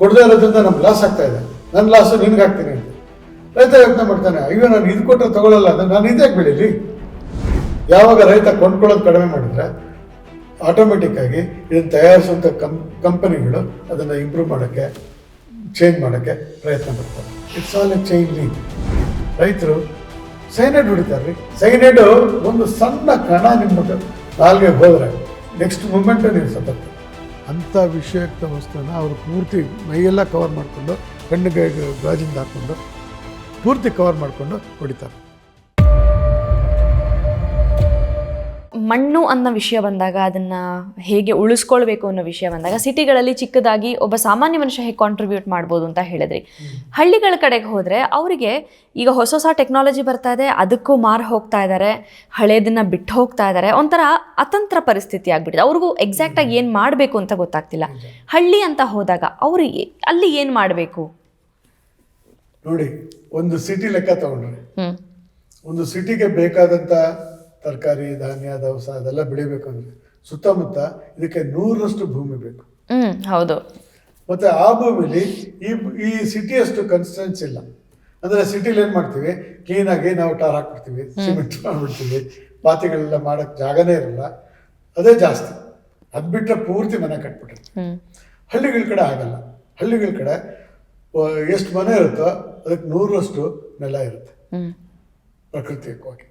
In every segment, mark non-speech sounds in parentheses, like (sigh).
ಕೊಡದೇ ಇರೋದ್ರಿಂದ ನಮ್ಗೆ ಲಾಸ್ ಆಗ್ತಾ ಇದೆ. ನನ್ನ ಲಾಸು ನಿನ್ಗೆ ಹಾಕ್ತೀನಿ ರೈತ ಯೋಚನೆ ಮಾಡ್ತಾನೆ, ಅಯ್ಯೋ, ನಾನು ಇದು ಕೊಟ್ಟರೆ ತಗೊಳ್ಳಲ್ಲ ಅಂದರೆ ನಾನು ಇದ್ಯಾಕೆ ಬೆಳೀಲಿ? ಯಾವಾಗ ರೈತ ಕೊಂಡ್ಕೊಳ್ಳೋದು ಕಡಿಮೆ ಮಾಡಿದ್ರೆ ಆಟೋಮೆಟಿಕ್ ಆಗಿ ಇದನ್ನು ತಯಾರಿಸುವಂಥ ಕಂ ಕಂಪನಿಗಳು ಅದನ್ನು ಇಂಪ್ರೂವ್ ಮಾಡೋಕ್ಕೆ ಚೇಂಜ್ ಮಾಡೋಕ್ಕೆ ಪ್ರಯತ್ನ ಮಾಡ್ತಾರೆ it's all a chain link ರೈತರು ಸೈನೈಡ್ ಹೊಡಿತಾರೆ ರೀ. ಸೈನೈಡು ಒಂದು ಸಣ್ಣ ಕಣ ನಿಮ್ಮ ನಾಲ್ಗೆ ಹೋದರೆ ನೆಕ್ಸ್ಟ್ ಮೂಮೆಂಟು ನೀವು ಸತ್ತತ್ತೆ ಅಂಥ ವಿಷಯುಕ್ತ ವಸ್ತುನ ಅವರು ಪೂರ್ತಿ ಮೈಯೆಲ್ಲ ಕವರ್ ಮಾಡಿಕೊಂಡು, ಕಣ್ಣಿಗೆ ಗಾಜಿಂದ ಹಾಕ್ಕೊಂಡು, ಪೂರ್ತಿ ಕವರ್ ಮಾಡಿಕೊಂಡು ಹೊಡಿತಾರೆ. ಮಣ್ಣು ಅನ್ನೋ ವಿಷಯ ಬಂದಾಗ ಅದನ್ನು ಹೇಗೆ ಉಳಿಸ್ಕೊಳ್ಬೇಕು ಅನ್ನೋ ವಿಷಯ ಬಂದಾಗ ಸಿಟಿಗಳಲ್ಲಿ ಚಿಕ್ಕದಾಗಿ ಒಬ್ಬ ಸಾಮಾನ್ಯ ಮನುಷ್ಯ ಹೇಗೆ ಕಾಂಟ್ರಿಬ್ಯೂಟ್ ಮಾಡ್ಬೋದು ಅಂತ ಹೇಳಿದ್ರಿ. ಹಳ್ಳಿಗಳ ಕಡೆಗೆ ಹೋದರೆ ಅವರಿಗೆ ಈಗ ಹೊಸ ಹೊಸ ಟೆಕ್ನಾಲಜಿ ಬರ್ತಾ ಇದೆ ಅದಕ್ಕೂ ಮಾರು ಹೋಗ್ತಾ ಇದ್ದಾರೆ ಹಳೇದನ್ನು ಬಿಟ್ಟು ಹೋಗ್ತಾ ಇದ್ದಾರೆ ಒಂಥರ ಅತಂತ್ರ ಪರಿಸ್ಥಿತಿ ಆಗಿಬಿಟ್ಟಿದೆ. ಅವ್ರಿಗೂ ಎಕ್ಸಾಕ್ಟಾಗಿ ಏನು ಮಾಡಬೇಕು ಅಂತ ಗೊತ್ತಾಗ್ತಿಲ್ಲ. ಹಳ್ಳಿ ಅಂತ ಹೋದಾಗ ಅವರು ಅಲ್ಲಿ ಏನು ಮಾಡಬೇಕು? ನೋಡಿ ಒಂದು ಸಿಟಿ ಲೆಕ್ಕ ತಗೊಂಡ್ರೆ ಒಂದು ಸಿಟಿಗೆ ಬೇಕಾದಂಥ ತರಕಾರಿ ಧಾನ್ಯ ದವಸ ಅದೆಲ್ಲ ಬೆಳಿಬೇಕು ಅಂದರೆ ಸುತ್ತಮುತ್ತ ಇದಕ್ಕೆ ನೂರರಷ್ಟು ಭೂಮಿ ಬೇಕು. ಹ್ಮ್ ಹೌದು. ಮತ್ತು ಆ ಭೂಮಿಲಿ ಈ ಈ ಸಿಟಿಯಷ್ಟು ಕನ್ಸಿಸ್ಟೆನ್ಸ್ ಇಲ್ಲ. ಅಂದರೆ ಸಿಟಿಲಿ ಏನು ಮಾಡ್ತೀವಿ? ಕ್ಲೀನಾಗಿ ನಾವು ಟಾರ್ ಹಾಕ್ಬಿಡ್ತೀವಿ ಸಿಮೆಂಟ್ ಮಾಡ್ಬಿಡ್ತೀವಿ ಪಾತಿಗಳೆಲ್ಲ ಮಾಡೋಕ್ಕೆ ಜಾಗನೇ ಇರಲ್ಲ. ಅದೇ ಜಾಸ್ತಿ. ಅದು ಬಿಟ್ಟರೆ ಪೂರ್ತಿ ಮನೆ ಕಟ್ಬಿಟ್ರೆ. ಹಳ್ಳಿಗಳ ಕಡೆ ಆಗಲ್ಲ. ಹಳ್ಳಿಗಳ ಕಡೆ ಎಷ್ಟು ಮನೆ ಇರುತ್ತೋ ಅದಕ್ಕೆ ನೂರರಷ್ಟು ನೆಲ ಇರುತ್ತೆ. ಪ್ರಕೃತಿಕವಾಗಿ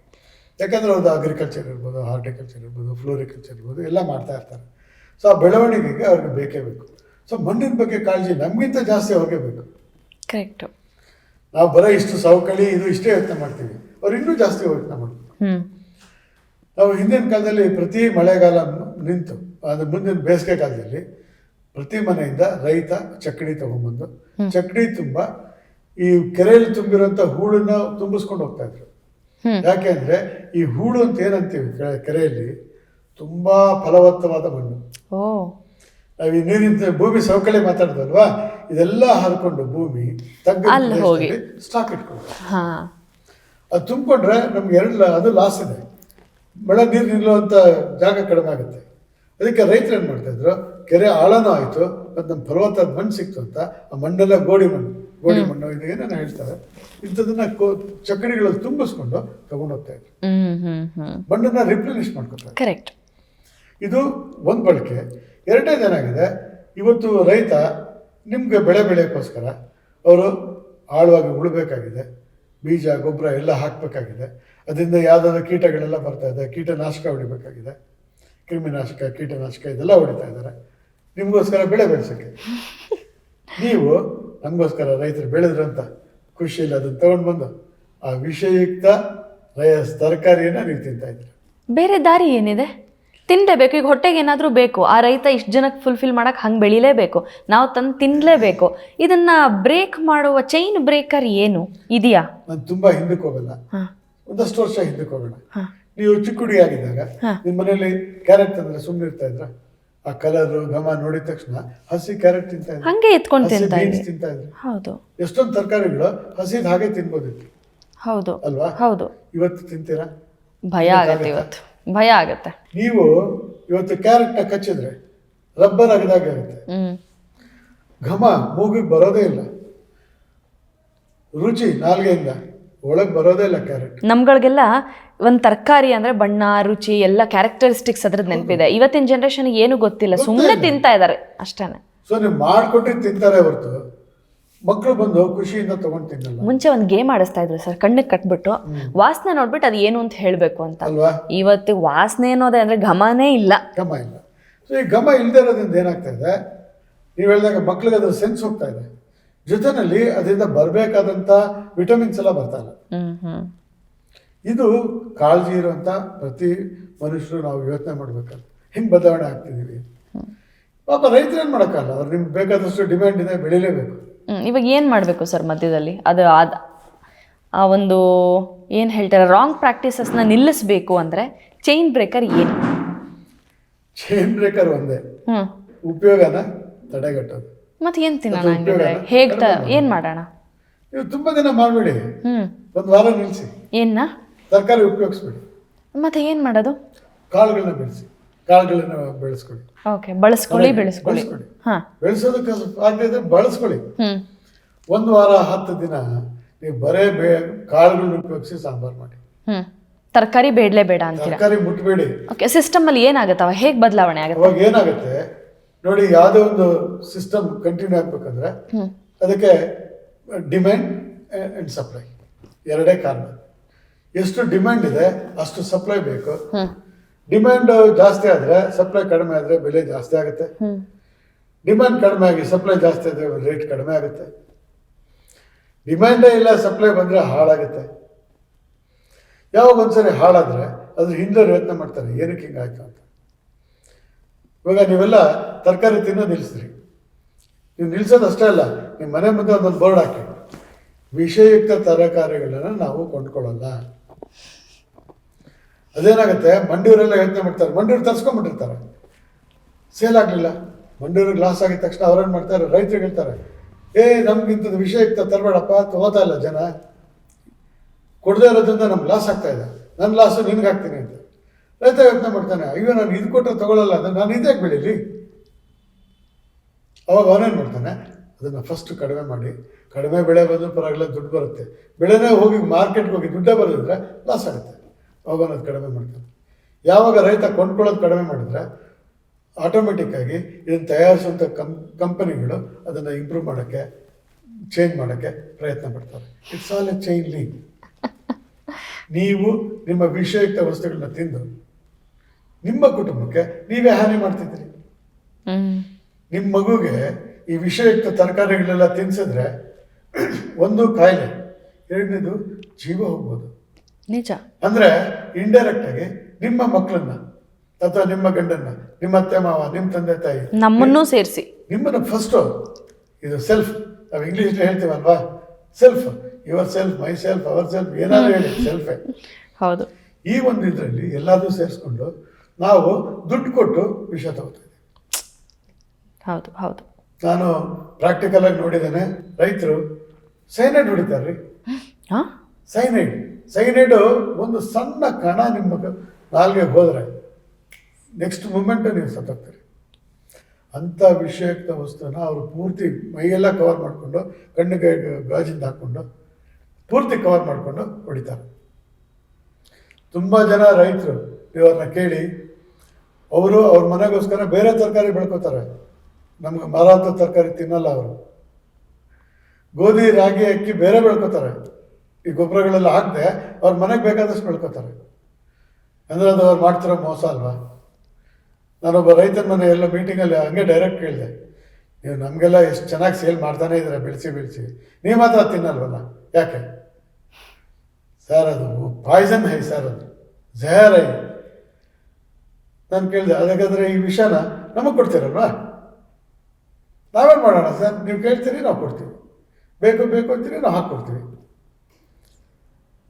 ಯಾಕಂದ್ರೆ ಅದು ಅಗ್ರಿಕಲ್ಚರ್ ಇರ್ಬೋದು ಹಾರ್ಟಿಕಲ್ಚರ್ ಇರ್ಬೋದು ಫ್ಲೋರಿಕಲ್ಚರ್ ಇರ್ಬೋದು ಎಲ್ಲ ಮಾಡ್ತಾ ಇರ್ತಾರೆ. ಸೊ ಆ ಬೆಳವಣಿಗೆಗೆ ಅವ್ರಿಗೆ ಬೇಕೇ ಬೇಕು. ಸೊ ಮಣ್ಣಿನ ಬಗ್ಗೆ ಕಾಳಜಿ ನಮಗಿಂತ ಜಾಸ್ತಿ ಅವ್ರಿಗೆ ಬೇಕು. ಕರೆಕ್ಟು ನಾವು ಬರೋ ಇಷ್ಟು ಸವಕಳಿ ಇದು ಇಷ್ಟೇ ಯೋಚನೆ ಮಾಡ್ತೀವಿ. ಅವ್ರು ಇನ್ನೂ ಜಾಸ್ತಿ ಯೋಚನೆ ಮಾಡ್ತೀವಿ ನಾವು ಹಿಂದಿನ ಕಾಲದಲ್ಲಿ ಪ್ರತಿ ಮಳೆಗಾಲ ನಿಂತು ಅದು ಮುಂದಿನ ಬೇಸಿಗೆ ಕಾಲದಲ್ಲಿ ಪ್ರತಿ ಮನೆಯಿಂದ ರೈತ ಚಕ್ಕಡಿ ತಗೊಂಡ್ಬಂದು ಚಕ್ಕಡಿ ತುಂಬ ಈ ಕೆರೆಯಲ್ಲಿ ತುಂಬಿರೋಂಥ ಹೂಳನ್ನ ತುಂಬಿಸ್ಕೊಂಡು ಹೋಗ್ತಾ ಇದ್ರು. ಹ್ಮ್. ಯಾಕೆ ಅಂದ್ರೆ ಈ ಹೂಳು ಅಂತ ಏನಂತೀವಿ ಕೆರೆಯಲ್ಲಿ ತುಂಬಾ ಫಲವತ್ತವಾದ ಮಣ್ಣು. ನಾವು ಈ ನೀರಿನ ಭೂಮಿ ಸವಕಳಿ ಮಾತಾಡ್ತಲ್ವಾ ಇದೆಲ್ಲ ಹರ್ಕೊಂಡು ಭೂಮಿ ತಗ್ಗಿ. ಸ್ಟಾಕ್ ಇಟ್ಕೊಂಡು. ಅದು ತುಂಬಿಕೊಂಡ್ರೆ ನಮ್ಗೆ ಎರಡು ಅದು ಲಾಸ್ ಇದೆ. ಮಳೆ ನೀರು ನಿಲ್ಲುವಂಥ ಜಾಗ ಕಡಿಮೆ ಆಗುತ್ತೆ. ಅದಕ್ಕೆ ರೈತರು ಏನು ಮಾಡ್ತಾ ಇದ್ರು? ಕೆರೆ ಆಳನೂ ಆಯಿತು ಮತ್ತು ನಮ್ಮ ಫಲವತ್ತಾದ ಮಣ್ಣು ಸಿಕ್ತು ಅಂತ ಆ ಮಣ್ಣೆಲ್ಲ ಗೋಡಿ ಮಣ್ಣು. ಗೋಡಿ ಮಣ್ಣು ಇದು ಏನೇನು ಹೇಳ್ತಾರೆ. ಇಂಥದನ್ನ ಕೋ ಚಕ್ಕಡಿಗಳಲ್ಲಿ ತುಂಬಿಸ್ಕೊಂಡು ತಗೊಂಡು ಹೋಗ್ತಾ ಇದ್ರು. ಮಣ್ಣನ್ನ ರಿಪ್ಲೇನಿಷ್ ಮಾಡ್ಕೊತಾರೆ. ಕರೆಕ್ಟ್ ಇದು ಒಂದು ಬಳಕೆ. ಎರಡನೇದೇನಾಗಿದೆ ಇವತ್ತು ರೈತ ನಿಮಗೆ ಬೆಳೆ ಬೆಳೆಯೋಕ್ಕೋಸ್ಕರ ಅವರು ಆಳವಾಗಿ ಉಳಬೇಕಾಗಿದೆ. ಬೀಜ ಗೊಬ್ಬರ ಎಲ್ಲ ಹಾಕಬೇಕಾಗಿದೆ. ಅದರಿಂದ ಯಾವ್ದಾದ್ರು ಕೀಟಗಳೆಲ್ಲ ಬರ್ತಾ ಇದೆ. ಕೀಟನಾಶಕ ಹೊಡಿಬೇಕಾಗಿದೆ. ಕ್ರಿಮಿನಾಶಕ ಕೀಟನಾಶಕ ಇದೆಲ್ಲ ಹೊಡಿತಾ ಇದ್ದಾರೆ. ನಿಮಗೋಸ್ಕರ ಬೆಳೆ ಬೆಳೆಸೋಕ್ಕೆ. (laughs) ನೀವು ನಮಗೋಸ್ಕರ ರೈತರು ಬೆಳೆದ್ರಂತ ಖುಷಿಯಲ್ಲಿ ಅದನ್ನು ತಗೊಂಡು ಬಂದು ಆ ವಿಷಯುಕ್ತ ರೈ ತರಕಾರಿಯನ್ನು ನೀವು ತಿಂತ ಇದ್ದೀರಿ? ಬೇರೆ ದಾರಿ ಏನಿದೆ? ತಿನ್ಲೇಬೇಕು ಈಗ ಹೊಟ್ಟೆಗೆ ಏನಾದರೂ ಬೇಕು ಆ ರೈತ ಇಷ್ಟು ಜನಕ್ಕೆ ಫುಲ್ಫಿಲ್ ಮಾಡೋಕ್ಕೆ ಹಂಗೆ ಬೆಳಿಲೇಬೇಕು ನಾವು ತಂದು ತಿನ್ನಲೇಬೇಕು ಇದನ್ನು ಬ್ರೇಕ್ ಮಾಡುವ ಚೈನ್ ಬ್ರೇಕರ್ ಏನು? ಇದೆಯಾ? ನಾನು ತುಂಬ ಹಿಂದಕ್ಕೆ ಹೋಗಲ್ಲ. ಒಂದಷ್ಟು ವರ್ಷ ಹಿಂದಕ್ಕೆ ಹೋಗೋಣ. ನೀವು ಚಿಕ್ಕ ಹುಡುಗಿ ಆಗಿದ್ದಾಗ. ನಿಮ್ಮ ಮನೇಲಿ ಕ್ಯಾರೆಟ್ ತಂದ್ರೆ ಸುಮ್ಮನೆ ಇರ್ತಾ ಇದ್ರ? ಆ ಕಲರ್ ಘಮ ನೋಡಿದ ತಕ್ಷಣ ಹಸಿ ಕ್ಯಾರೆಟ್ ತಿಂತಾ ಇದ್ರು. ಹಂಗೆ ಎತ್ಕೊಂಡು ತಿಂತಾ ಬೀನ್ಸ್ ಇದ್ವಿ ತಿಂತಾ ಇದ್ರು. ಹೌದು. ಎಷ್ಟೊಂದು ತರಕಾರಿಗಳು ಹಸಿದ ಹಾಗೆ ತಿನ್ಬೋದಿತ್ತು ಹೌದು. ಅಲ್ವಾ? ಹೌದು. ಇವತ್ತು ತಿಂತೀರಾ? ಭಯ ಆಗತ್ತೆ ಇವತ್ತು. ಭಯ ಆಗತ್ತೆ. ನೀವು ಇವತ್ತು ಕ್ಯಾರೆಟ್ನ ಕಚ್ಚಿದ್ರೆ ರಬ್ಬರ್ ಆಗದಾಗೆ ಆಗುತ್ತೆ. ಘಮ ಮೂಗಿಗೆ ಬರೋದೇ ಇಲ್ಲ. ರುಚಿ ನಾಲ್ಗೆಯಿಂದ. ಒಳಗೆ ಬರೋದೇ ಇಲ್ಲ ಕ್ಯಾರೆಟ್ ನಮ್ಗಳಿಗೆಲ್ಲ ಒಂದು ತರಕಾರಿ ಅಂದ್ರೆ ಬಣ್ಣ ರುಚಿ ಎಲ್ಲ ಕ್ಯಾರೆಕ್ಟರಿಸ್ಟಿಕ್ಸ್ ಅದ್ರದ್ದು ನೆನಪಿದೆ. ಇವತ್ತಿನ ಜನರೇಷನ್ ಏನು ಗೊತ್ತಿಲ್ಲ. ಸುಮ್ಮನೆ ತಿಂತಾ ಇದ್ದಾರೆ ಅಷ್ಟೇನೆ. ಸೊ ನೀವು ಮಾಡಿಕೊಟ್ಟು ತಿಂತಾರೆ ಹೊರತು. ಮಕ್ಕಳು ಬಂದು ಖುಷಿಯಿಂದ ತಗೊಂಡು ತಿನ್ನಲ್ಲ. ಮುಂಚೆ ಒಂದು ಗೇಮ್ ಆಡಿಸ್ತಾ ಇದ್ರು ಸರ್ ಕಣ್ಣಿಗೆ ಕಟ್ಬಿಟ್ಟು. ವಾಸನೆ ನೋಡ್ಬಿಟ್ಟು ಅದು ಏನು ಅಂತ ಹೇಳಬೇಕು ಅಂತ. ಅಲ್ವಾ? ಇವತ್ತು ವಾಸನೆ ಅನ್ನೋದೇ ಅಂದ್ರೆ ಗಮನೇ ಇಲ್ಲ. ಗಮ ಇಲ್ಲ. ಸೊ ಈ ಗಮ ಇಲ್ಲದೆ ಇರೋದ್ರಿಂದ ಏನಾಗ್ತಾ ಇದೆ? ನೀವು ಹೇಳಿದಾಗ ಮಕ್ಳಿಗೆ ಅದ್ರ ಸೆನ್ಸ್ ಹೋಗ್ತಾ ಇದೆ. ಜೊತೆನಲ್ಲಿ ಅದರಿಂದ ಬರಬೇಕಾದಂಥ ವಿಟಮಿನ್ಸ್ ಎಲ್ಲ ಬರ್ತಾ ಇಲ್ಲ. ಇದು ಕಾಳಜಿ ಇರುವಂಥ ಪ್ರತಿ ಮನುಷ್ಯರು ನಾವು ಯೋಚನೆ ಮಾಡಬೇಕಲ್ಲ. ಹೆಂಗೆ ಬದಲಾವಣೆ ಆಗ್ತಿದ್ದೀವಿ ಪಾಪ ರೈತರು ಏನು ಮಾಡೋಕ್ಕಲ್ಲ ಅವ್ರು ನಿಮ್ಗೆ ಬೇಕಾದಷ್ಟು ಡಿಮ್ಯಾಂಡ್ ಇದೆ ಬೆಳಿಲೇಬೇಕು. ಇವಾಗ ಏನು ಮಾಡಬೇಕು ಸರ್ ಮಧ್ಯದಲ್ಲಿ? ಅದು ಅದು ಆ ಒಂದು ಏನು ಹೇಳ್ತಾರೆ ರಾಂಗ್ ಪ್ರಾಕ್ಟೀಸಸ್ನ ನಿಲ್ಲಿಸಬೇಕು ಅಂದರೆ ಚೈನ್ ಬ್ರೇಕರ್ ಏನು? ಚೈನ್ ಬ್ರೇಕರ್ ಒಂದೇ. ಉಪಯೋಗನ ತಡೆಗಟ್ಟೋದು. ಮತ್ತೆ ಏನು ತಿನ್ನೋಣ ಹಂಗಿದ್ರೆ ಹೇಗೆ? ಏನು ಮಾಡೋಣ? ನೀವು ತುಂಬಾ ದಿನ ಮಾಡಬೇಡಿ. ಹ್ಞೂ ಒಂದು ವಾರ ನಿಲ್ಲಿಸಿ ಏನ ತರಕಾರಿ ಉಪಯೋಗಿಸ್ಬೇಡಿ. ಮತ್ತೆ ಏನು ಮಾಡೋದು? ಕಾಳುಗಳನ್ನ ಬೆಳೆಸಿ. ಕಾಳುಗಳನ್ನ ಬೆಳೆಸ್ಕೊಳ್ಳಿ. ಓಕೆ ಬಳಸ್ಕೊಳ್ಳಿ ಬೆಳೆಸ್ಕೊಳ್ಳಿ. ಬೆಳೆಸ್ಕೊಳ್ಳಿ. ಹಾ. ಬೆಳೆಸೋದಕ್ಕೆ ಆಗದೆ ಇದ್ರೆ ಬಳಸ್ಕೊಳ್ಳಿ. ಹ್ಮ್. ಒಂದು ವಾರ ಹತ್ತು ದಿನ ನೀವು ಬರೇ ಬೇ ಕಾಳುಗಳನ್ನ ಉಪಯೋಗಿಸಿ ಸಾಂಬಾರು ಮಾಡಿ. ಹ್ಮ್. ತರಕಾರಿ ಬೇಡಲೇ ಬೇಡ ಅಂತೀರಾ? ತರಕಾರಿ ಮುಟ್ಬೇಡಿ. ಓಕೆ ಸಿಸ್ಟಮ್ ಅಲ್ಲಿ ಏನಾಗತ್ತವ? ಹೇಗೆ ಬದಲಾವಣೆ ಆಗುತ್ತೆ? ಅವಾಗ ಏನಾಗುತ್ತೆ? ನೋಡಿ ಯಾವುದೇ ಒಂದು ಸಿಸ್ಟಮ್ ಕಂಟಿನ್ಯೂ ಆಗ್ಬೇಕಂದ್ರೆ ಅದಕ್ಕೆ ಡಿಮ್ಯಾಂಡ್ ಅಂಡ್ ಸಪ್ಲೈ ಎರಡೇ ಕಾರಣ. ಎಷ್ಟು ಡಿಮ್ಯಾಂಡ್ ಇದೆ ಅಷ್ಟು ಸಪ್ಲೈ ಬೇಕು. ಡಿಮ್ಯಾಂಡ್ ಜಾಸ್ತಿ ಆದರೆ ಸಪ್ಲೈ ಕಡಿಮೆ ಆದರೆ ಬೆಲೆ ಜಾಸ್ತಿ ಆಗುತ್ತೆ. ಡಿಮ್ಯಾಂಡ್ ಕಡಿಮೆ ಆಗಿ ಸಪ್ಲೈ ಜಾಸ್ತಿ ಆದರೆ ರೇಟ್ ಕಡಿಮೆ ಆಗುತ್ತೆ. ಡಿಮ್ಯಾಂಡೇ ಇಲ್ಲ ಸಪ್ಲೈ ಬಂದರೆ ಹಾಳಾಗುತ್ತೆ. ಯಾವಾಗ ಒಂದ್ಸರಿ ಹಾಳಾದರೆ ಅದ್ರ ಹಿಂದೆ ಪ್ರಯತ್ನ ಮಾಡ್ತಾರೆ ಏನಕ್ಕೆ ಹಿಂಗಾಯ್ತು ಅಂತ. ಇವಾಗ ನೀವೆಲ್ಲ ತರಕಾರಿ ತಿನ್ನೋ ನಿಲ್ಲಿಸ್ರಿ. ನೀವು ನಿಲ್ಸೋದು ಅಷ್ಟೇ ಅಲ್ಲ ನಿಮ್ಮ ಮನೆ ಮುಂದೆ ಒಂದೊಂದು ಬೋರ್ಡ್ ಹಾಕಿ. ವಿಷಯುಕ್ತ ತರಕಾರಿಗಳನ್ನು ನಾವು ಕೊಂಡ್ಕೊಳ್ಳಲ್ಲ. ಅದೇನಾಗುತ್ತೆ ಮಂಡೂರೆಲ್ಲ ಯೋಚನೆ ಮಾಡ್ತಾರೆ ಮಂಡೂರು ತರ್ಸ್ಕೊಂಡ್ಬಿಟ್ಟಿರ್ತಾರೆ. ಸೇಲ್ ಆಗಲಿಲ್ಲ. ಮಂಡೂರು ಲಾಸ್ ಆಗಿದ ತಕ್ಷಣ ಅವ್ರೇನು ಮಾಡ್ತಾರೆ ರೈತರು ಹೇಳ್ತಾರೆ, ಏ ನಮ್ಗೆ ಇಂಥದ್ದು ವಿಷಯುಕ್ತ ತರಬೇಡಪ್ಪ ತಗೋತಾ ಇಲ್ಲ ಜನ. ಕೊಡದೇ ಇರೋದ್ರಿಂದ ನಮ್ಗೆ ಲಾಸ್ ಆಗ್ತಾ ಇದೆ. ನನ್ನ ಲಾಸು ನಿನ್ಗೆ ಹಾಕ್ತೀನಿ, ಅಂತ. ರೈತ ಯೋಚನೆ ಮಾಡ್ತಾನೆ ಅಯ್ಯೋ ನಾನು ಇದು ಕೊಟ್ಟರೆ ತಗೊಳ್ಳಲ್ಲ ಅದನ್ನು ನಾನು ಇದ್ಯಾಕೆ ಬೆಳೀಲಿ? ಅವಾಗ ಅವನೇನು ಮಾಡ್ತಾನೆ ಅದನ್ನು ಫಸ್ಟ್ ಕಡಿಮೆ ಮಾಡಿ ಕಡಿಮೆ ಬೆಳೆ ಬಂದು ಪರವಾಗಿಲ್ಲ ದುಡ್ಡು ಬರುತ್ತೆ. ಬೆಳೆನೇ ಹೋಗಿ ಮಾರ್ಕೆಟ್ಗೆ ಹೋಗಿ ದುಡ್ಡೇ ಬರೋದಿದ್ರೆ ಲಾಸ್ ಆಗುತ್ತೆ. ಅವಾಗ ಅನ್ನೋದು ಅದು ಕಡಿಮೆ ಮಾಡ್ತಾನೆ. ಯಾವಾಗ ರೈತ ಕೊಂಡ್ಕೊಳ್ಳೋದು ಕಡಿಮೆ ಮಾಡಿದ್ರೆ ಆಟೋಮೆಟಿಕ್ಕಾಗಿ ಇದನ್ನು ತಯಾರಿಸುವಂಥ ಕಂ ಕಂಪನಿಗಳು ಅದನ್ನು ಇಂಪ್ರೂವ್ ಮಾಡೋಕ್ಕೆ ಚೇಂಜ್ ಮಾಡೋಕ್ಕೆ ಪ್ರಯತ್ನ ಪಡ್ತಾರೆ. It's all a chain link ನೀವು ನಿಮ್ಮ ವಿಷಯುಕ್ತ ವಸ್ತುಗಳನ್ನ ತಿಂದು ನಿಮ್ಮ ಕುಟುಂಬಕ್ಕೆ ನೀವೇ ಹಾನಿ ಮಾಡ್ತಿದ್ರಿ ನಿಮ್ಮ ಮಗುಗೆ ಈ ವಿಷಯುಕ್ತ ತರಕಾರಿಗಳೆಲ್ಲ ತಿನ್ಸಿದ್ರೆ ಒಂದು ಕಾಯಿಲೆ ಎರಡನೇದು ಜೀವ ಹೋಗ್ಬೋದು. ನಿಜ. ಅಂದ್ರೆ ಇಂಡೈರೆಕ್ಟ್ ಆಗಿ ನಿಮ್ಮ ಮಕ್ಕಳನ್ನ ಅಥವಾ ನಿಮ್ಮ ಗಂಡನ್ನ ನಿಮ್ಮ ಅತ್ತೆ ಮಾವ ನಿಮ್ಮ ತಂದೆ ತಾಯಿ ನಮ್ಮನ್ನು ಸೇರಿಸಿ. ನಿಮ್ಮನ್ನ ಫಸ್ಟ್ ಇದು ಸೆಲ್ಫ್ ನಾವು English ಹೇಳ್ತೀವಲ್ವಾ? Self your self my self our self ಏನಾದ್ರು ಹೇಳಿ ಸೆಲ್ಫೇ ಹೌದು. ಈ ಒಂದು ಇದರಲ್ಲಿ ಎಲ್ಲಾದ್ರೂ ಸೇರಿಸ್ಕೊಂಡು ನಾವು ದುಡ್ಡು ಕೊಟ್ಟು ವಿಷ ತಗೋತಾ ಇದ್ದೀವಿ. ಹೌದು ಹೌದು. ನಾನು ಪ್ರಾಕ್ಟಿಕಲ್ ಆಗಿ ನೋಡಿದ್ದೇನೆ ರೈತರು ಸೈನೈಡ್ ಹೊಡಿತಾರೆ ರೀ ಹಾ? ಸೈನೈಡ್ ಸೈನೈಡು ಒಂದು ಸಣ್ಣ ಕಣ ನಿಮ್ಮ ನಾಲ್ಗೆ ಹೋದರೆ ನೆಕ್ಸ್ಟ್ ಮೂಮೆಂಟ್ ನೀವು ಸತ್ತೋಗ್ತೀರಿ. ಅಂಥ ವಿಷಯುಕ್ತ ವಸ್ತುನ ಅವರು ಪೂರ್ತಿ ಮೈಯೆಲ್ಲ ಕವರ್ ಮಾಡಿಕೊಂಡು ಕಣ್ಣಿಗೆ ಗಾಜಿಂದ ಹಾಕ್ಕೊಂಡು ಪೂರ್ತಿ ಕವರ್ ಮಾಡಿಕೊಂಡು ಹೊಡಿತಾರೆ. ತುಂಬ ಜನ ರೈತರು ಇವ್ರನ್ನ ಕೇಳಿ ಅವರು ಅವ್ರ ಮನೆಗೋಸ್ಕರ ಬೇರೆ ತರಕಾರಿ ಬೆಳ್ಕೋತಾರೆ. ನಮ್ಗೆ ಮಾರಾಟ ತರಕಾರಿ ತಿನ್ನಲ್ಲ ಅವರು. ಗೋಧಿ, ರಾಗಿ, ಅಕ್ಕಿ ಬೇರೆ ಬೆಳ್ಕೋತಾರೆ. ಈ ಗೊಬ್ಬರಗಳೆಲ್ಲ ಹಾಕದೆ ಅವ್ರ ಮನೆಗೆ ಬೇಕಾದಷ್ಟು ಬೆಳ್ಕೋತಾರೆ. ಅಂದ್ರೆ ಅದು ಅವ್ರು ಮಾಡ್ತಿರೋ ಮೋಸ ಅಲ್ವಾ? ನಾನೊಬ್ಬ ರೈತನ ಮನೆ ಎಲ್ಲ ಮೀಟಿಂಗಲ್ಲಿ ಹಂಗೆ ಡೈರೆಕ್ಟ್ ಕೇಳಿದೆ. ನೀವು ನಮಗೆಲ್ಲ ಎಷ್ಟು ಚೆನ್ನಾಗಿ ಸೇಲ್ ಮಾಡ್ತಾನೆ ಇದ್ರೆ ಬೆಳೆಸಿ ಬೆಳೆಸಿ. ನೀವು ಮಾತ್ರ ತಿನ್ನಲ್ವಲ್ಲ? ಯಾಕೆ? ಸರ್ ಅದು ಪಾಯ್ಸನ್ ಹೈ ಸರ್ ಅದು. ಜಹರ್ ಹೈ. ನಾನು ಕೇಳಿದೆ ಅದಕ್ಕಾದ್ರೆ ಈ ವಿಷಯನ ನಮಗೆ ಕೊಡ್ತೀರಲ್ವಾ? ನಾವೇನು ಮಾಡೋಣ ಸರ್? ನೀವು ಕೇಳ್ತೀರಿ ನಾವು ಕೊಡ್ತೀವಿ. ಬೇಕು ಬೇಕು ಅಂತೀರಿ ನಾವು ಹಾಕ್ಕೊಡ್ತೀವಿ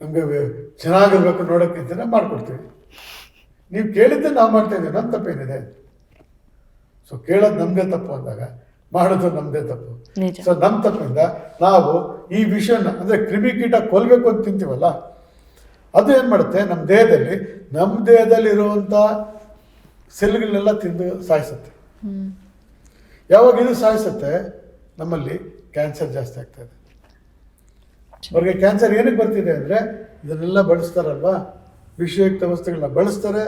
ನಮಗೆ ಚೆನ್ನಾಗಿರ್ಬೇಕು ನೋಡೋಕ್ಕಿಂತ ಮಾಡಿಕೊಡ್ತೀವಿ. ನೀವು ಕೇಳಿದ್ದೆ ನಾವು ಮಾಡ್ತಾ ಇದ್ದೀವಿ ನಮ್ಮ ತಪ್ಪೇನಿದೆ? ಸೊ ಕೇಳೋದು ನಮ್ಮದೇ ತಪ್ಪು ಅಂದಾಗ ಮಾಡೋದು ನಮ್ಮದೇ ತಪ್ಪು. ಸೊ ನಮ್ಮ ತಪ್ಪಿಂದ ನಾವು ಈ ವಿಷಯನ ಅಂದರೆ ಕ್ರಿಮಿಕೀಟ ಕೊಲ್ಲಬೇಕು ಅಂತ ತಿಂತೀವಲ್ಲ ಅದು ಏನು ಮಾಡುತ್ತೆ? ನಮ್ಮ ದೇಹದಲ್ಲಿ ನಮ್ಮ ದೇಹದಲ್ಲಿ ಇರುವಂಥ ಸೆಲ್ಗಳನ್ನೆಲ್ಲ ತಿಂದು ಸಾಯಿಸುತ್ತೆ. ಯಾವಾಗ ಇದು ಸಾಯಿಸುತ್ತೆ? ನಮ್ಮಲ್ಲಿ ಕ್ಯಾನ್ಸರ್ ಜಾಸ್ತಿ ಆಗ್ತಾ ಇದೆ. ಅವ್ರಿಗೆ ಕ್ಯಾನ್ಸರ್ ಏನಕ್ಕೆ ಬರ್ತಿದೆ ಅಂದರೆ ಇದನ್ನೆಲ್ಲ ಬಳಸ್ತಾರಲ್ವಾ? ವಿಷಯುಕ್ತ ವಸ್ತುಗಳನ್ನ ಬಳಸ್ತಾರೆ.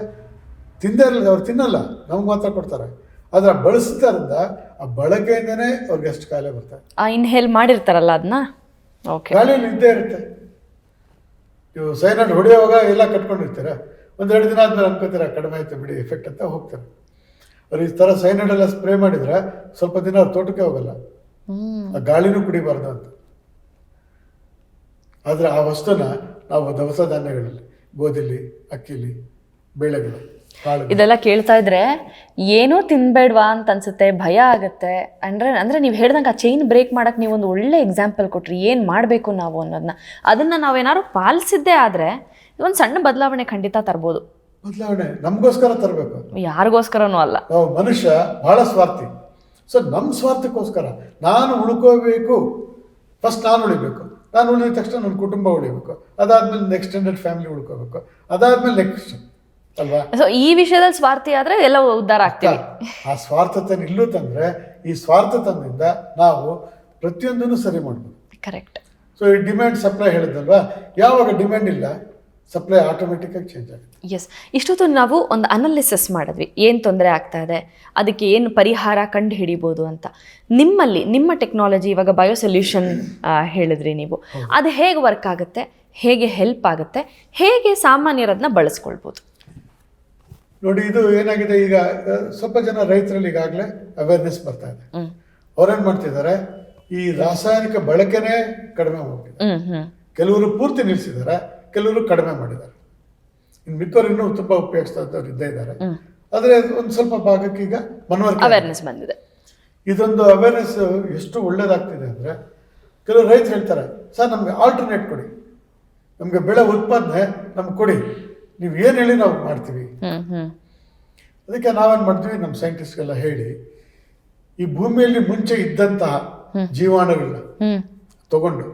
ತಿಂದೇ ಇರಲಿಲ್ಲ ಅವ್ರು ತಿನ್ನಲ್ಲ. ನಮ್ಗೆ ಮಾತ್ರ ಕೊಡ್ತಾರೆ. ಆದರೆ ಬಳಸ್ತಾರಿಂದ ಆ ಬಳಕೆಯಿಂದನೇ ಅವ್ರಿಗೆ ಎಷ್ಟು ಕಾಯಿಲೆ ಬರ್ತಾರೆ ಇನ್ಹೇಲ್ ಮಾಡಿರ್ತಾರಲ್ಲ ಅದನ್ನ ಓಕೆ ಗಾಳಿಯಲ್ಲಿ ಇದ್ದೇ ಇರುತ್ತೆ. ನೀವು ಸೈನಟ್ ಹೊಡೆಯುವಾಗ ಎಲ್ಲ ಕಟ್ಕೊಂಡಿರ್ತೀರ? ಒಂದೆರಡು ದಿನ ಆದ್ಮೇಲೆ ಅನ್ಕೋತೀರ ಕಡಿಮೆ ಆಯ್ತು ಬಿಡಿ ಎಫೆಕ್ಟ್ ಅಂತ ಹೋಗ್ತಾರೆ ಅವ್ರು ಈ ಥರ ಸೈನೈಡ್ ಎಲ್ಲ ಸ್ಪ್ರೇ ಮಾಡಿದ್ರೆ ಸ್ವಲ್ಪ ದಿನ ಅವ್ರ ತೋಟಕ್ಕೆ ಹೋಗಲ್ಲ. ಆ ಗಾಳಿನೂ ಕುಡಿಬಾರ್ದು ಅಂತ. ಆದರೆ ಆ ವಸ್ತುನ ನಾವು ದವಸ ಧಾನ್ಯಗಳಲ್ಲಿ ಗೋಧಿಲಿ ಅಕ್ಕಿಲಿ ಬೇಳೆಗಳು ಕಾಳು ಇದೆಲ್ಲ ಕೇಳ್ತಾ ಇದ್ರೆ ಏನೂ ತಿನ್ಬೇಡ್ವಾ ಅಂತ ಅನ್ಸುತ್ತೆ ಭಯ ಆಗುತ್ತೆ. ಅಂದ್ರೆ ಅಂದ್ರೆ ನೀವು ಹೇಳ್ದಂಗೆ ಆ ಚೈನ್ ಬ್ರೇಕ್ ಮಾಡಕ್ ನೀವು ಒಂದು ಒಳ್ಳೆ ಎಕ್ಸಾಂಪಲ್ ಕೊಟ್ರಿ ಏನು ಮಾಡಬೇಕು ನಾವು ಅನ್ನೋದನ್ನ ಅದನ್ನ ನಾವೇನಾದ್ರು ಪಾಲಿಸಿದ್ದೇ ಆದ್ರೆ ಒಂದು ಸಣ್ಣ ಬದಲಾವಣೆ ಖಂಡಿತ ತರ್ಬೋದು. ಬದಲಾವಣೆ ನಮಗೋಸ್ಕರ ತರಬೇಕು. ಯಾರಿಗೋಸ್ಕರನೂ ಅಲ್ಲ. ನಾವು ಮನುಷ್ಯ ಬಹಳ ಸ್ವಾರ್ಥಿ. ಸೊ ನಮ್ಮ ಸ್ವಾರ್ಥಕ್ಕೋಸ್ಕರ ನಾನು ಉಳ್ಕೋಬೇಕು ಫಸ್ಟ್ ನಾನು ಉಳಿಬೇಕು. ನಾನು ಉಳಿದ ತಕ್ಷಣ ನನ್ನ ಕುಟುಂಬ ಉಳಿಬೇಕು. ಅದಾದ್ಮೇಲೆ ಎಕ್ಸ್ಟೆಂಡೆಡ್ ಫ್ಯಾಮಿಲಿ ಉಳ್ಕೋಬೇಕು. ಅದಾದ್ಮೇಲೆ ನೆಕ್ಸ್ಟ್ ಅಲ್ವಾ? ಸೊ ಈ ವಿಷಯದಲ್ಲಿ ಸ್ವಾರ್ಥಿ ಆದ್ರೆ ಎಲ್ಲ ಉದ್ಧಾರ ಆಗ್ತೀವಿ. ಆ ಸ್ವಾರ್ಥತೆ ಇಲ್ಲೂ ತಂದ್ರೆ ಈ ಸ್ವಾರ್ಥತನದಿಂದ ನಾವು ಪ್ರತಿಯೊಂದನ್ನು ಸರಿ ಮಾಡಬೇಕು ಕರೆಕ್ಟ್ ಸೊ ಈ ಡಿಮ್ಯಾಂಡ್ ಸಪ್ಲೈ ಹೇಳಿದಲ್ವಾ ಯಾವಾಗ ಡಿಮ್ಯಾಂಡ್ ಇಲ್ಲ ಸಪ್ಲೈ ಆಟೋಮೆಟಿಕ್ ಆಗಿ ಚೇಂಜ್ ಆಗುತ್ತೆ. ಎಸ್ ಇಷ್ಟೊತ್ತು ನಾವು ಒಂದು ಅನಾಲಿಸಿಸ್ ಮಾಡಿದ್ವಿ. ಏನು ತೊಂದರೆ ಆಗ್ತಾ ಇದೆ? ಅದಕ್ಕೆ ಏನು ಪರಿಹಾರ ಕಂಡು ಹಿಡಿಬೋದು ಅಂತ. ನಿಮ್ಮಲ್ಲಿ ನಿಮ್ಮ ಟೆಕ್ನಾಲಜಿ ಇವಾಗ ಬಯೋ ಸೊಲ್ಯೂಷನ್ ಹೇಳಿದ್ರಿ ನೀವು. ಅದು ಹೇಗೆ ವರ್ಕ್ ಆಗುತ್ತೆ? ಹೇಗೆ ಹೆಲ್ಪ್ ಆಗುತ್ತೆ? ಹೇಗೆ ಸಾಮಾನ್ಯರದನ್ನ ಬಳಸ್ಕೊಳ್ಬೋದು? ನೋಡಿ ಇದು ಏನಾಗಿದೆ ಈಗ ಸ್ವಲ್ಪ ಜನ ರೈತರಲ್ಲಿ ಈಗಾಗಲೇ ಅವೇರ್ನೆಸ್ ಬರ್ತಾ ಇದೆ. ಅವ್ರೇನು ಮಾಡ್ತಿದ್ದಾರೆ? ಈ ರಾಸಾಯನಿಕ ಬಳಕೆನೇ ಕಡಿಮೆ ಹ್ಮ್ ಕೆಲವರು ಪೂರ್ತಿ ನಿಲ್ಲಿಸಿದ್ದಾರೆ ಕೆಲವರು ಕಡಿಮೆ ಮಾಡಿದ್ದಾರೆ. ಇನ್ನು ಮಿಕ್ಕವರು ಇನ್ನೂ ತುಂಬ ಉಪಯೋಗಿಸ್ತಾ ಇದ್ದವ್ರು ಇದ್ದೇ ಇದ್ದಾರೆ. ಆದರೆ ಒಂದು ಸ್ವಲ್ಪ ಭಾಗಕ್ಕೆ ಈಗ ಮನವರಿಕೆ ಅವೇರ್ನೆಸ್ ಬಂದಿದೆ. ಇದೊಂದು ಅವೇರ್ನೆಸ್ ಎಷ್ಟು ಒಳ್ಳೇದಾಗ್ತಿದೆ ಅಂದರೆ ಕೆಲವು ರೈತರು ಹೇಳ್ತಾರೆ ಸರ್ ನಮಗೆ ಆಲ್ಟರ್ನೇಟ್ ಕೊಡಿ. ನಮಗೆ ಬೆಳೆ ಉತ್ಪಾದನೆ ನಮ್ಗೆ ಕೊಡಿ. ನೀವು ಏನು ಹೇಳಿ ನಾವು ಮಾಡ್ತೀವಿ. ಅದಕ್ಕೆ ನಾವೇನು ಮಾಡ್ತೀವಿ? ನಮ್ಮ ಸೈಂಟಿಸ್ಟ್ಗೆಲ್ಲ ಹೇಳಿ ಈ ಭೂಮಿಯಲ್ಲಿ ಮುಂಚೆ ಇದ್ದಂತಹ ಜೀವಾಣುಗಳನ್ನ ತಗೊಂಡು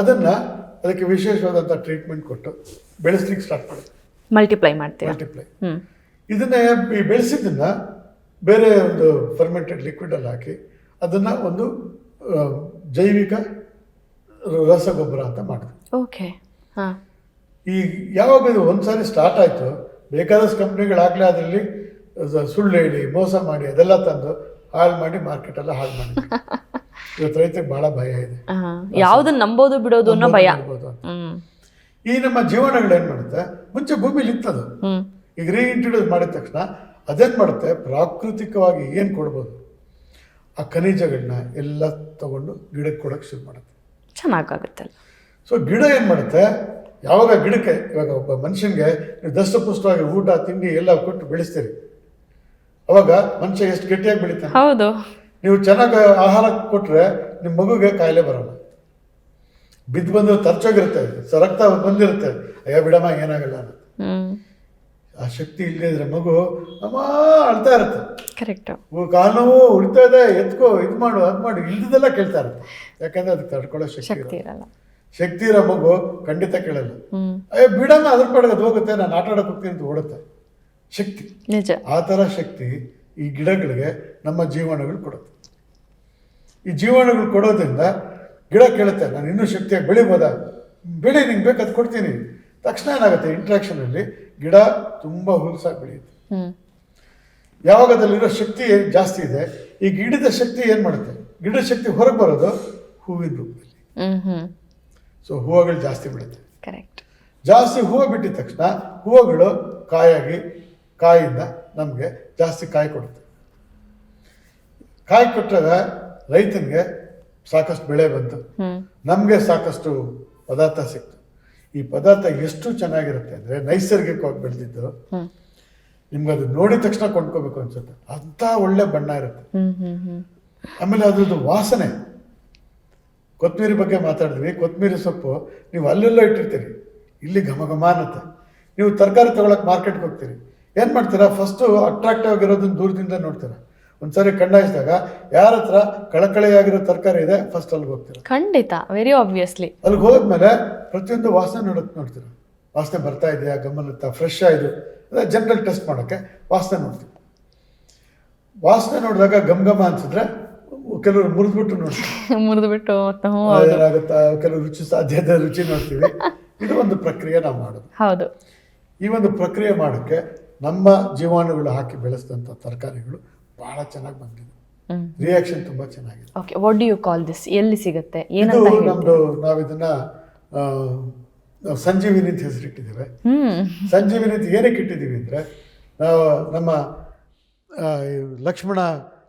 ಅದನ್ನು ಅದಕ್ಕೆ ವಿಶೇಷವಾದಂಥ ಟ್ರೀಟ್ಮೆಂಟ್ ಕೊಟ್ಟು ಬೆಳೆಸ್ಲಿಕ್ಕೆ ಸ್ಟಾರ್ಟ್ ಮಾಡಿ. ಮಲ್ಟಿಪ್ಲೈ ಮಾಡ್ತೀವಿ ಮಲ್ಟಿಪ್ಲೈ ಇದನ್ನ ಈ ಬೆಳೆಸಿದ್ದನ್ನ ಬೇರೆ ಒಂದು ಫರ್ಮೆಂಟೆಡ್ ಲಿಕ್ವಿಡಲ್ಲಿ ಹಾಕಿ ಅದನ್ನು ಒಂದು ಜೈವಿಕ ರಸಗೊಬ್ಬರ ಅಂತ ಮಾಡಿದ್ವಿ ಓಕೆ ಹಾ. ಈ ಯಾವಾಗ ಇದು ಒಂದ್ಸಾರಿ ಸ್ಟಾರ್ಟ್ ಆಯಿತು ಬೇಕಾದಷ್ಟು ಕಂಪ್ನಿಗಳಾಗಲೇ ಅದರಲ್ಲಿ ಸುಳ್ಳು ಹೇಳಿ ಮೋಸ ಮಾಡಿ ಅದೆಲ್ಲ ತಂದು ಹಾಳು ಮಾಡಿ ಮಾರ್ಕೆಟೆಲ್ಲ ಹಾಳು ಮಾಡಿ ಇವತ್ತು ರೈತರಿಗೆ ಭಾಳ ಭಯ ಇದೆ. ಯಾವ್ದನ್ನ ನಂಬೋದು ಬಿಡೋದು ಅನ್ನೋ ಭಯ. ಈ ನಮ್ಮ ಜೀವನಗಳು ಏನ್ ಮಾಡುತ್ತೆ? ಮುಂಚೆ ಭೂಮಿಲಿ ಇತ್ತದು. ಈಗ ರೀಇಂಟ್ರೊಡ್ಯೂಸ್ ಮಾಡಿದ ತಕ್ಷಣ ಅದೇನ್ ಮಾಡುತ್ತೆ? ಪ್ರಾಕೃತಿಕವಾಗಿ ಏನ್ ಕೊಡ್ಬೋದು? ಆ ಖನಿಜಗಳನ್ನ ಎಲ್ಲ ತಗೊಂಡು ಗಿಡಕ್ಕೆ ಕೊಡಕ್ಕೆ ಶುರು ಮಾಡುತ್ತೆ. ಚೆನ್ನಾಗುತ್ತೆ ಸೊ ಗಿಡ ಏನು ಮಾಡುತ್ತೆ? ಯಾವಾಗ ಗಿಡಕ್ಕೆ ಇವಾಗ ಒಬ್ಬ ಮನುಷ್ಯನಿಗೆ ನೀವು ದಷ್ಟಪುಷ್ಟವಾಗಿ ಊಟ ತಿಂಡಿ ಎಲ್ಲ ಕೊಟ್ಟು ಬೆಳೆಸ್ತೀರಿ. ಅವಾಗ ಮನುಷ್ಯ ಎಷ್ಟು ಗಟ್ಟಿಯಾಗಿ ಬೆಳಿತಾನೆ? ಹೌದು. ನೀವು ಚೆನ್ನಾಗಿ ಆಹಾರ ಕೊಟ್ಟರೆ ನಿಮ್ಮ ಮಗುಗೆ ಕಾಯಿಲೆ ಬರೋಲ್ಲ. ಬಿದ್ದು ಬಂದು ತರ್ಚೋಗಿರುತ್ತೆ ಸರಕ್ತ ರಕ್ತ ಬಂದಿರುತ್ತೆ. ಅಯ್ಯ ಬಿಡಮ್ಮ ಏನಾಗಲ್ಲ ಆ ಶಕ್ತಿ ಇಲ್ಲದೆ ಇದ್ರೆ ಮಗು ಅಮ್ಮ ಅಳ್ತಾ ಇರುತ್ತೆ. ಕರೆಕ್ಟ್ ಓ, ಕಾಲು ನೋವು ಉಳಿತಾ ಇದೆ ಎತ್ಕೋ ಇದು ಮಾಡು ಅದು ಮಾಡು ಇಲ್ದಿದ್ದೆಲ್ಲ ಕೇಳ್ತಾ ಇರುತ್ತೆ. ಯಾಕಂದ್ರೆ ಅದಕ್ಕೆ ತಡ್ಕೊಳ್ಳೋ ಶಕ್ತಿ ಶಕ್ತಿ ಇರಲ್ಲ. ಶಕ್ತಿ ಇರೋ ಮಗು ಖಂಡಿತ ಕೇಳಲ್ಲ. ಅಯ್ಯ ಬಿಡಮ್ಮ ಅದ್ರ ಪಡೆಗೆ ಅದು ಹೋಗುತ್ತೆ ನಾನು ಆಟ ಆಡೋಕೆ ಹೋಗ್ತೀನಿ ಅಂತ ಓಡುತ್ತೆ. ಶಕ್ತಿ. ನಿಜ. ಆ ಥರ ಶಕ್ತಿ ಈ ಗಿಡಗಳಿಗೆ ನಮ್ಮ ಜೀವನಗಳು ಕೊಡುತ್ತೆ. ಈ ಜೀವಾಣುಗಳು ಕೊಡೋದ್ರಿಂದ ಗಿಡ ಕೇಳುತ್ತೆ ನಾನು ಇನ್ನೂ ಶಕ್ತಿಯಾಗಿ ಬೆಳಿಬೋದ? ಬೆಳಿ ನಿಂಗೆ ಬೇಕಾದ್ ಕೊಡ್ತೀನಿ. ತಕ್ಷಣ ಏನಾಗುತ್ತೆ ಇಂಟ್ರಾಕ್ಷನಲ್ಲಿ ಗಿಡ ತುಂಬ ಹುಲ್ಸಾಗಿ ಬೆಳೆಯುತ್ತೆ. ಯಾವಾಗ ಅದರಲ್ಲಿರೋ ಶಕ್ತಿ ಏನು ಜಾಸ್ತಿ ಇದೆ ಈ ಗಿಡದ ಶಕ್ತಿ ಏನು ಮಾಡುತ್ತೆ? ಗಿಡದ ಶಕ್ತಿ ಹೊರಗೆ ಬರೋದು ಹೂವಿನ ರೂಪದಲ್ಲಿ. ಸೊ ಹೂವುಗಳು ಜಾಸ್ತಿ ಬಿಡುತ್ತೆ ಜಾಸ್ತಿ ಹೂವು ಬಿಟ್ಟಿದ ತಕ್ಷಣ ಹೂವುಗಳು ಕಾಯಾಗಿ ಕಾಯಿಂದ ನಮಗೆ ಜಾಸ್ತಿ ಕಾಯಿ ಕೊಡುತ್ತೆ. ಕಾಯಿ ಕೊಟ್ಟಾಗ ರೈತನಿಗೆ ಸಾಕಷ್ಟು ಬೆಳೆ ಬಂತು. ನಮಗೆ ಸಾಕಷ್ಟು ಪದಾರ್ಥ ಸಿಕ್ತು. ಈ ಪದಾರ್ಥ ಎಷ್ಟು ಚೆನ್ನಾಗಿರುತ್ತೆ ಅಂದರೆ ನೈಸರ್ಗಿಕವಾಗಿ ಬೆಳೆದಿದ್ದು ನಿಮ್ಗೆ ಅದು ನೋಡಿದ ತಕ್ಷಣ ಕೊಂಡ್ಕೋಬೇಕು ಅನ್ಸುತ್ತೆ. ಅಂತ ಒಳ್ಳೆ ಬಣ್ಣ ಇರುತ್ತೆ. ಆಮೇಲೆ ಅದ್ರದ್ದು ವಾಸನೆ. ಕೊತ್ತಂಬರಿ ಬಗ್ಗೆ ಮಾತಾಡಿದ್ವಿ. ಕೊತ್ತಂಬರಿ ಸೊಪ್ಪು ನೀವು ಅಲ್ಲೆಲ್ಲ ಇಟ್ಟಿರ್ತೀರಿ. ಇಲ್ಲಿ ಘಮ ಘಮ ಅನ್ನತ್ತೆ. ನೀವು ತರಕಾರಿ ತಗೊಳಕ್ ಮಾರ್ಕೆಟ್ಗೆ ಹೋಗ್ತೀರಿ. ಏನು ಮಾಡ್ತೀರಾ? ಫಸ್ಟು ಅಟ್ರಾಕ್ಟಿವ್ ಆಗಿರೋದನ್ನ ದೂರದಿಂದ ನೋಡ್ತೀರಾ. ಒಂದ್ಸರಿ ಕಣ್ಣಾಯಿಸಿದಾಗ ಯಾರ ಹತ್ರ ಕಳಕಳೆಯಾಗಿರೋ ತರಕಾರಿ ಇದೆ ಫಸ್ಟ್ ಅಲ್ಲಿಗೆ ಹೋಗ್ತೀರ? ಖಂಡಿತ ವೆರಿ ಆಬ್ವಿಯಸ್ಲಿ ಅಲ್ಲಿಗೆ ಹೋದ್ಮೇಲೆ ಪ್ರತಿಯೊಂದು ವಾಸನೆ ನೋಡಕ್ ನೋಡ್ತೀರ? ವಾಸನೆ ಬರ್ತಾ ಇದೆಯಾ? ಗಮನಿಸ್ತಾ ಫ್ರೆಶ್ ಆಯಿತು ಅದೇ ಜನರಲ್ ಟೆಸ್ಟ್ ಮಾಡೋಕ್ಕೆ ವಾಸನೆ ನೋಡ್ತೀವಿ. ವಾಸನೆ ನೋಡಿದಾಗ ಗಮ್ ಗಮ ಅನ್ಸಿದ್ರೆ ಕೆಲವರು ಮುರಿದ್ಬಿಟ್ಟು ನೋಡ್ತೀವಿ. (laughs) ಮುರಿದ್ಬಿಟ್ಟು ಏನಾಗುತ್ತಾ? ಕೆಲವು ರುಚಿ ಸಾಧ್ಯದ ರುಚಿ ನೋಡ್ತೀವಿ. ಇದು ಒಂದು ಪ್ರಕ್ರಿಯೆ ನಾವು ಮಾಡೋದು. ಹೌದು. ಈ ಒಂದು ಪ್ರಕ್ರಿಯೆ ಮಾಡೋಕ್ಕೆ ನಮ್ಮ ಜೀವಾಣುಗಳು ಹಾಕಿ ಬೆಳೆಸಿದಂಥ ತರಕಾರಿಗಳು ಬಹಳ ಚೆನ್ನಾಗಿ ಬಂದಿದೆ. ರಿಯಾಕ್ಷನ್ ತುಂಬಾ ಚೆನ್ನಾಗಿದೆ. Okay what do you call this ಎಲ್ಲಿ ಸಿಗುತ್ತೆ? ಇದು ಏನಂತ ಆ, ನಾವು ಸಂಜೀವಿನಿ ಅಂತ ಹೆಸರಿಟ್ಟಿದ್ದೇವೆ. ಹ್ಮ್. ಸಂಜೀವಿನಿ ಅಂತ ಏನಕ್ಕೆ ಇಟ್ಟಿದ್ದೀವಿ ಅಂದರೆ ನಾವು ನಮ್ಮ ಆ, ಈ ಲಕ್ಷ್ಮಣ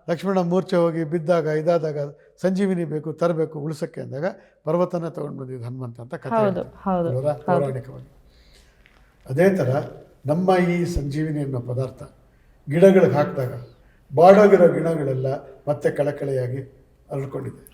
ಲಕ್ಷ್ಮಣ ಮೂರ್ಛೆ ಹೋಗಿ ಬಿದ್ದಾಗ ಇದಾದಾಗ ಸಂಜೀವಿನಿ ಬೇಕು ತರಬೇಕು ಉಳಿಸಕ್ಕೆ ಅಂದಾಗ ಪರ್ವತನ ತಗೊಂಡು ಬಂದಿದ್ದು ಹನುಮಂತ ಅಂತ ಕಥೆ ಹೌದು ಹೇಳ್ತಾರೆ. ಹೌದು ಅಲ್ವರಾ? ಪೌರಾಣಿಕವಾಗಿ. ಅದೇ ಥರ ನಮ್ಮ ಈ ಸಂಜೀವಿನಿ ಅನ್ನೋ ಪದಾರ್ಥ ಗಿಡಗಳಿಗೆ ಹಾಕಿದಾಗ ಬಾಡೋಗಿರೋ ಗಿಣಗಳೆಲ್ಲ ಮತ್ತೆ ಕಳಕಳೆಯಾಗಿ ಹರಡ್ಕೊಂಡಿದೆ